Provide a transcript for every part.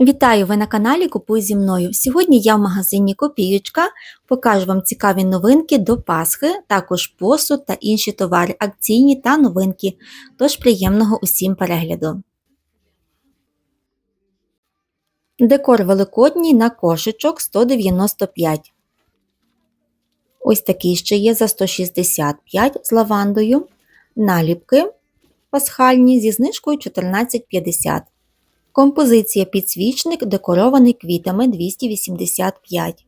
Вітаю! Ви на каналі Купуй зі мною. Сьогодні я в магазині Копіючка покажу вам цікаві новинки до Пасхи, також посуд та інші товари, акційні та новинки. Тож приємного усім перегляду. Декор великодній на кошечок 195. Ось такий ще є за 165 з лавандою. Наліпки пасхальні зі знижкою 14,50. Композиція підсвічник декорований квітами 285.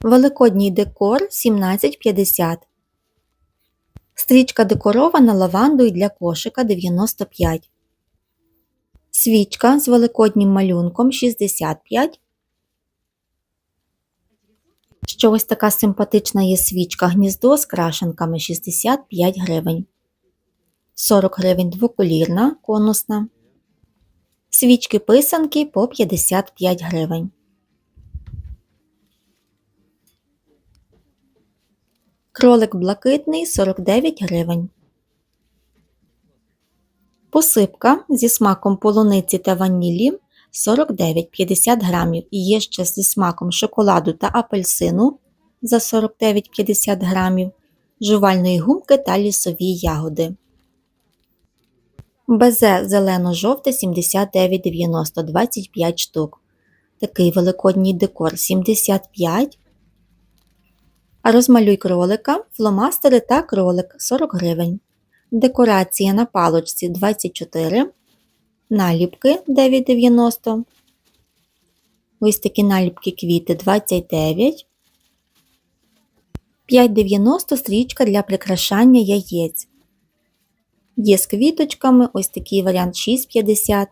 Великодній декор 1750. Стрічка декорована лавандою для кошика 95. Свічка з великоднім малюнком 65. Ще ось така симпатична є свічка гніздо з крашенками 65 гривень. 40 гривень двоколірна конусна. Свічки писанки по 55 гривень. Кролик блакитний 49 гривень. Посипка зі смаком полуниці та ванілі 49,50 грамів. І є ще зі смаком шоколаду та апельсину за 49,50 грамів, жувальної гумки та лісові ягоди. Безе зелено-жовте 79,90 25 штук. Такий великодній декор 75. Розмалюй кролика, фломастери та кролик 40 гривень. Декорація на палочці 24. Наліпки 9,90. Ось такі наліпки квіти 29. 5,90 стрічка для прикрашання яєць. Є з квіточками, ось такий варіант 6,50.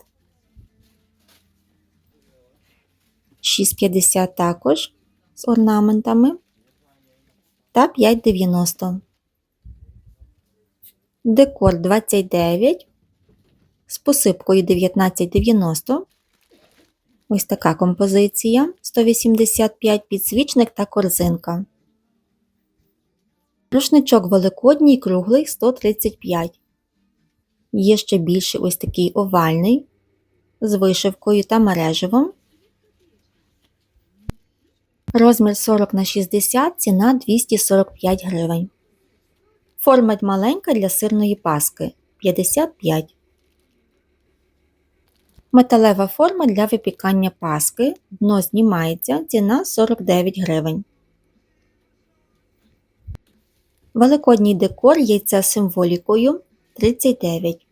6,50 також з орнаментами. Та 5,90. Декор 29. З посипкою 19,90. Ось така композиція 185 підсвічник та корзинка. Рушничок великодній круглий 135. Є ще більший ось такий овальний з вишивкою та мереживом. Розмір 40 на 60, ціна 245 гривень. Форма маленька для сирної паски 55. Металева форма для випікання паски. Дно знімається, ціна 49 гривень. Великодній декор яйця з символікою 39.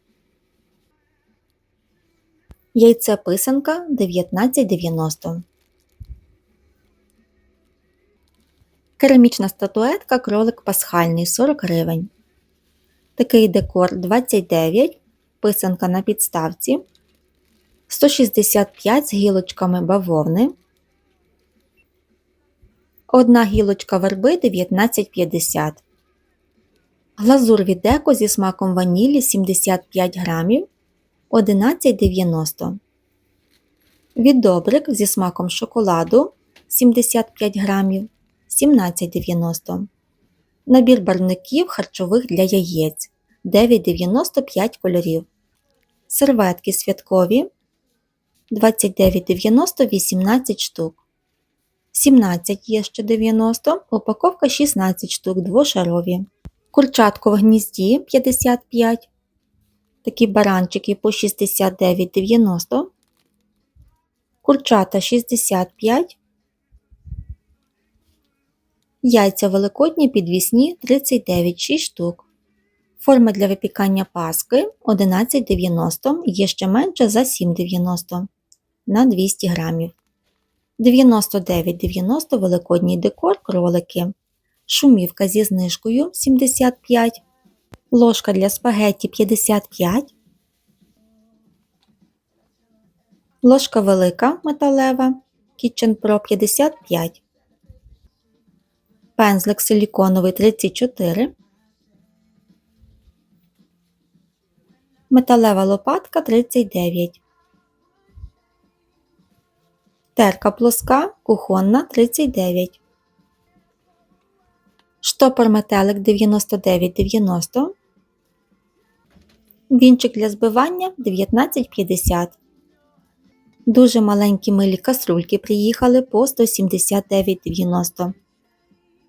Яйце писанка 19,90. Керамічна статуетка кролик пасхальний 40 гривень. Такий декор 29. Писанка на підставці. 165 з гілочками бавовни. Одна гілочка верби 19,50. Глазур від деко зі смаком ванілі 75 грамів 11,90. Віддобрик зі смаком шоколаду 75 грамів 17,90. Набір барвників харчових для яєць 9,95 кольорів. Серветки святкові 29,90 18 штук. 17 є ще 90, упаковка 16 штук двошарові. Курчатко в гнізді 55. Такі баранчики по 69,90. Курчата 65. Яйця великодні підвісні 39 6 штук. Форма для випікання паски 11,90 є ще менше за 7,90 на 200 грамів. 99,90 великодній декор кролики. Шумівка зі знижкою 75. Ложка для спагетті 55. Ложка велика металева Kitchen Pro 55. Пензлик силіконовий 34. Металева лопатка 39. Терка плоска кухонна 39. Штопор метелик 99,90. Вінчик для збивання 19,50. Дуже маленькі милі каструльки приїхали по 179,90.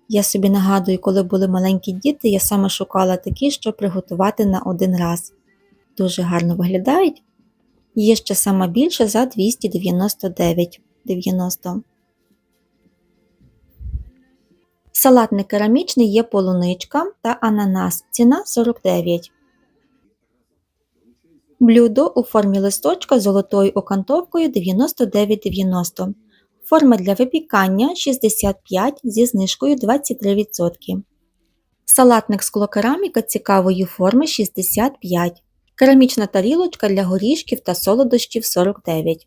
Я собі нагадую, коли були маленькі діти, я саме шукала такі, щоб приготувати на один раз. Дуже гарно виглядають. Є ще сама більша за 299,90. Салатний керамічний є полуничка та ананас. Ціна 49. Блюдо у формі листочка з золотою окантовкою 99,90. Форма для випікання 65 зі знижкою 23%. Салатник склокераміка цікавої форми 65. Керамічна тарілочка для горішків та солодощів 49.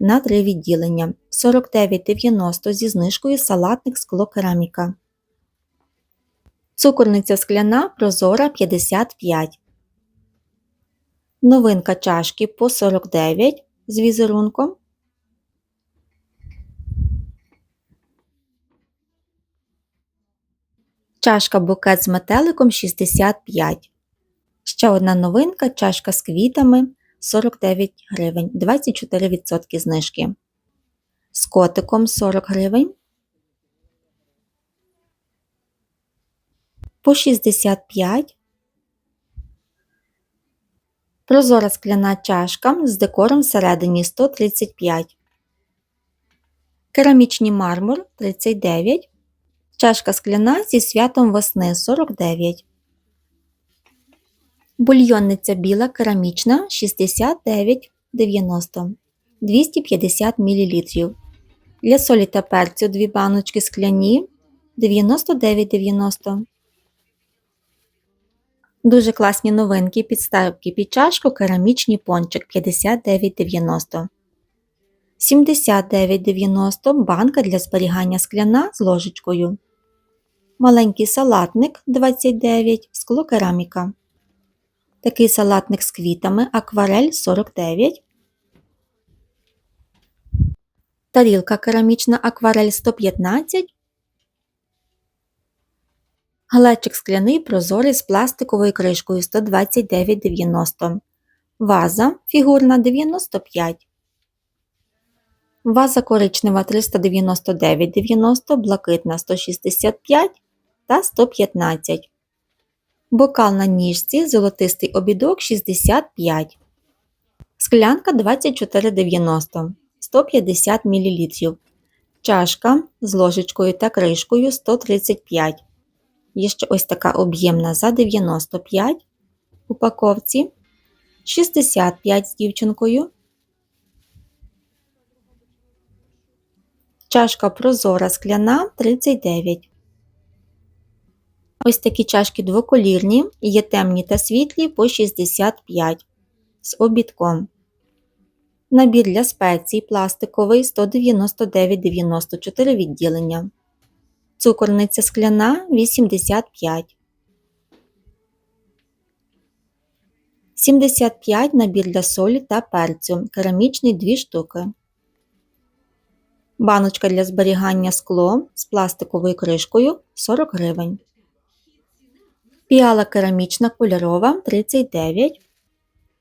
На 3 відділення 49,90 зі знижкою салатник склокераміка. Цукорниця скляна прозора 55. Новинка чашки по 49 з візерунком. Чашка букет з метеликом 65. Ще одна новинка чашка з квітами 49 гривень, 24% знижки. З котиком 40 гривень. По 65. Прозора скляна чашка з декором всередині 135. Керамічний мармур 39. Чашка скляна зі святом весни 49. Бульйонниця біла керамічна 69,90 250 мл. Для солі та перцю дві баночки скляні 99,90. Дуже класні новинки підставки під чашку керамічний пончик 59,90. 79,90 банка для зберігання скляна з ложечкою. Маленький салатник 29 склокераміка. Такий салатник з квітами акварель 49. Тарілка керамічна акварель 115. Глечик скляний прозорий з пластиковою кришкою 129,90. Ваза фігурна 95. Ваза коричнева 399,90, блакитна 165 та 115. Бокал на ніжці золотистий обідок 65. Склянка 24,90 150 мл. Чашка з ложечкою та кришкою 135. Є ще ось така об'ємна за 95 упаковці. 65 з дівчинкою. Чашка прозора скляна 39. Ось такі чашки двоколірні, є темні та світлі по 65 з обідком. Набір для спецій пластиковий 199,94 відділення. Цукорниця скляна 85. 75 набір для солі та перцю. Керамічний 2 штуки. Баночка для зберігання скло з пластиковою кришкою 40 гривень. Піала керамічна кольорова 39.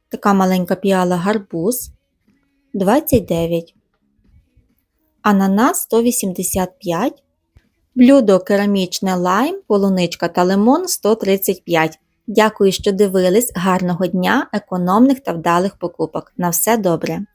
Така маленька піала гарбуз 29. Ананас 185. Блюдо керамічне лайм, полуничка та лимон 135. Дякую, що дивились. Гарного дня, економних та вдалих покупок. На все добре!